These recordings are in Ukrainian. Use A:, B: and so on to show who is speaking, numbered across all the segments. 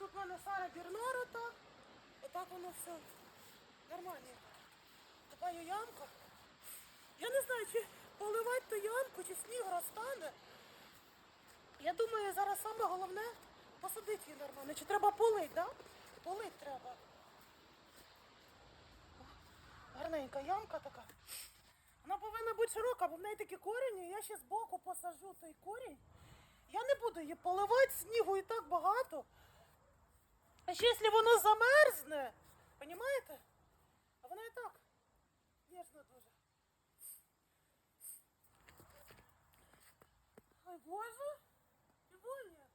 A: тут в мене Сара Бернара так. Отак воно все нормально. Копаю ямку. Я не знаю, чи поливати ту ямку, чи сніг розтане. Я думаю, зараз саме головне посадити її нормально. Чи треба полити, так? Да? Полити треба. Гарненька ямка така. Вона повинна бути широка, бо в неї такі корені. Я ще збоку посажу той корінь. Я не буду її поливати, снігу і так багато. А ще якщо воно замерзне, розумієте? А воно і так ніжно дуже. Ой, боже, і больно.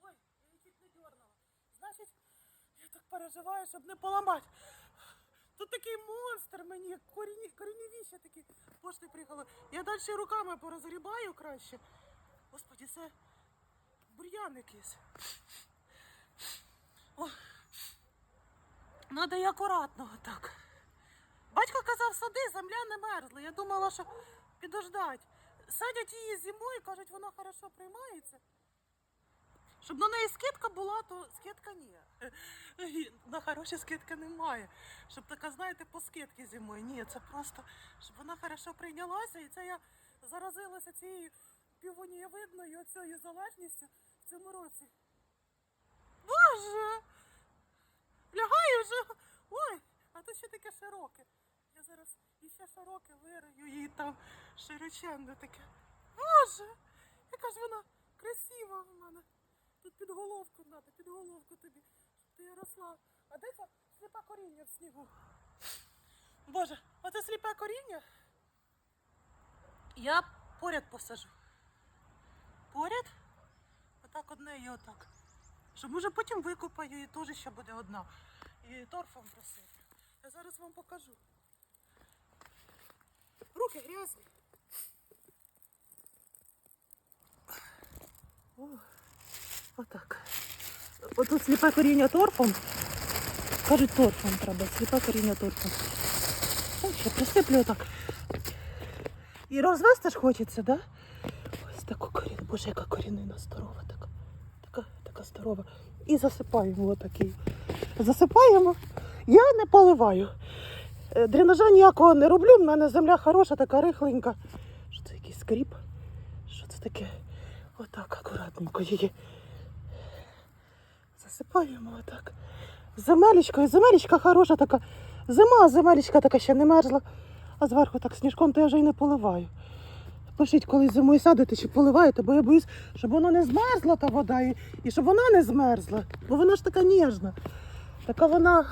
A: Ой, я її чуть не дернула. Значить, я так переживаю, щоб не поламати. Тут такий монстр мені, корінні, корінневіще такі пошти приїхали. Я далі руками порозгрібаю краще. Господи, це бур'ян якийсь. Надо і акуратно отак. Батько казав, сади, земля не мерзла. Я думала, що підождать. Садять її зимою, кажуть, вона хорошо приймається. Щоб на неї скидка була, то скидка ні. На хороші скидки немає. Щоб така, знаєте, по скидки зимою. Ні, це просто, щоб вона хорошо прийнялася. І це я заразилася цією півонієвидною цією залежністю в цьому році. Боже! Лягаю вже. Ой, а тут ще широке. Я зараз іще широке вирию її там широченне таке. Боже! Яка ж вона красива в мене. Тут під головку треба, під головку тобі, щоб ти росла. А де це сліпе коріння в снігу? Боже, оце сліпе коріння. Я поряд посажу. Поряд? Отак одне і отак. Щоб може потім викопаю і теж ще буде одна. І торфом просити. Я зараз вам покажу. Руки грязні. О, отак. Отут сліпе коріння торфом. Кажуть, торфом треба, сліпе коріння торфом. Ось ще присиплю отак. І розвести ж хочеться, да? Ось таку корінну. Боже, яка корінина здорова така. Така, така здорова. І засипаємо отакий. Засипаємо. Я не поливаю. Е, Дренажа ніякого не роблю. В мене земля хороша, така рихленька. Що це якийсь скріп? Що це таке? Отак акуратненько її. Засипаємо отак. Земелечкою, земелечка хороша така. Зима, земелечка така ще не мерзла. А зверху так сніжком, то я вже й не поливаю. Пишіть, коли зимою садите чи поливаєте, бо я боюсь, щоб воно не змерзла та вода і, і щоб вона не змерзла. Бо вона ж така ніжна. Така вона